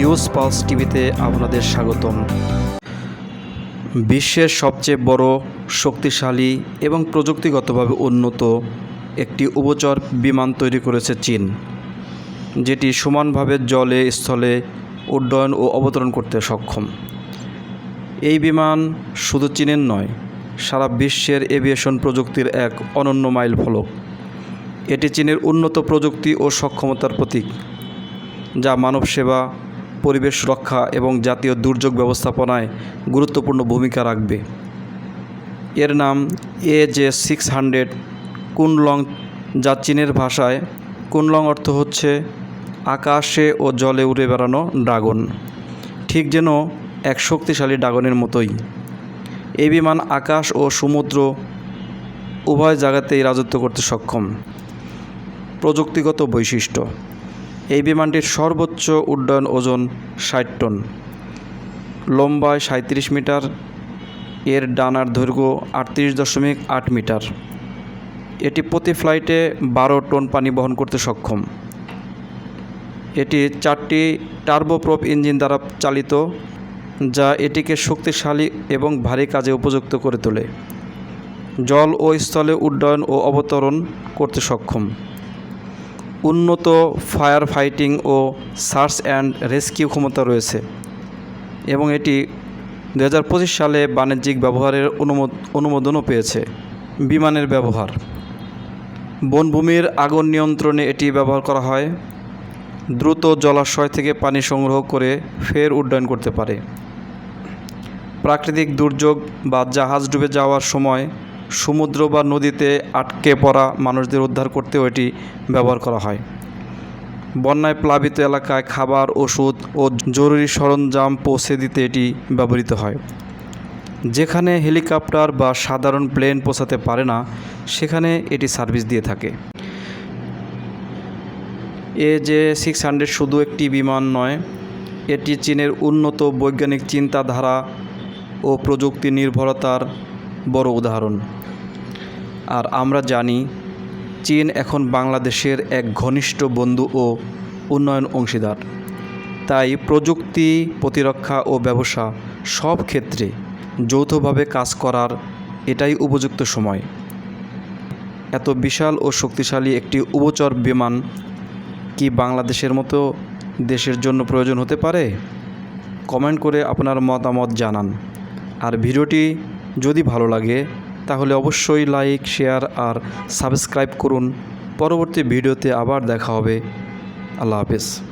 News pulse টিভিতে আপনাদের স্বাগতম। বিশ্বের সবচেয়ে বড়, শক্তিশালী এবং প্রযুক্তিগতভাবে উন্নত একটি উপচর বিমান তৈরি করেছে চীন, যেটি সমানভাবে জলে, স্থলে উড্ডয়ন ও অবতরণ করতে সক্ষম। এই বিমান শুধু চীনের নয়, সারা বিশ্বের এভিয়েশন প্রযুক্তির এক অনন্য মাইল ফলক। এটি চীনের উন্নত প্রযুক্তি ও সক্ষমতার প্রতীক, যা মানব সেবা পরিবেশ রক্ষা এবং জাতীয় দুর্যোগ ব্যবস্থাপনায় গুরুত্বপূর্ণ ভূমিকা রাখবে। এর নাম A J six hundred Kunlong, যা চীনের ভাষায় কুনলং অর্থ হচ্ছে আকাশে ও জলে উড়ে বেড়ানো ড্রাগন, ঠিক যেন এক শক্তিশালী ড্রাগনের মতোই। এই বিমান আকাশ ও সমুদ্র উভয় জায়গাতেই রাজত্ব করতে সক্ষম। প্রযুক্তিগত বৈশিষ্ট্য এই বিমানটির সর্বোচ্চ উড্ডয়ন ওজন ষাট টন। লম্বায় সাঁত্রিশ মিটার, এর ডানার দৈর্ঘ্য আটত্রিশ দশমিক আট মিটার। এটি প্রতি ফ্লাইটে বারো টন পানি বহন করতে সক্ষম। এটি চারটি টার্বোপ্রপ ইঞ্জিন দ্বারা চালিত, যা এটিকে শক্তিশালী এবং ভারী কাজে উপযুক্ত করে তোলে। জল ও স্থলে উড্ডয়ন ও অবতরণ করতে সক্ষম। উন্নত ফায়ার ফাইটিং ও সার্চ অ্যান্ড রেস্কিউ ক্ষমতা রয়েছে এবং এটি দুহাজার পঁচিশ সালে বাণিজ্যিক ব্যবহারের অনুমো- অনুমোদনও পেয়েছে, বিমানের ব্যবহার। বনভূমির আগুন নিয়ন্ত্রণে এটি ব্যবহার করা হয়, দ্রুত জলাশয় থেকে পানি সংগ্রহ করে ফের উড্ডয়ন করতে পারে। প্রাকৃতিক দুর্যোগ বা জাহাজ ডুবে যাওয়ার সময় সমুদ্র বা নদীতে আটকে পড়া মানুষদের উদ্ধার করতেও এটি ব্যবহার করা হয়। বন্যায় প্লাবিত এলাকায় খাবার, ওষুধ ও জরুরি সরঞ্জাম পৌঁছে দিতে এটি ব্যবহৃত হয়। যেখানে হেলিকপ্টার বা সাধারণ প্লেন পৌঁছাতে পারে না, সেখানে এটি সার্ভিস দিয়ে থাকে। এ যে সিক্স হান্ড্রেড শুধু একটি বিমান নয়, এটি চীনের উন্নত বৈজ্ঞানিক চিন্তাধারা ও প্রযুক্তি নির্ভরতার বড় উদাহরণ। আর আমরা জানি, চীন এখন বাংলাদেশের এক ঘনিষ্ঠ বন্ধু ও উন্নয়ন অংশীদার। তাই প্রযুক্তি, প্রতিরক্ষা ও ব্যবসা সব ক্ষেত্রে যৌথভাবে কাজ করার এটাই উপযুক্ত সময়। এত বিশাল ও শক্তিশালী একটি উভচর বিমান কি বাংলাদেশের মতো দেশের জন্য প্রয়োজন হতে পারে? কমেন্ট করে আপনার মতামত জানান। আর ভিডিওটি যদি ভালো লাগে, তাহলে অবশ্যই লাইক, শেয়ার আর সাবস্ক্রাইব করুন। পরবর্তী ভিডিওতে আবার দেখা হবে। আল্লাহ হাফেজ।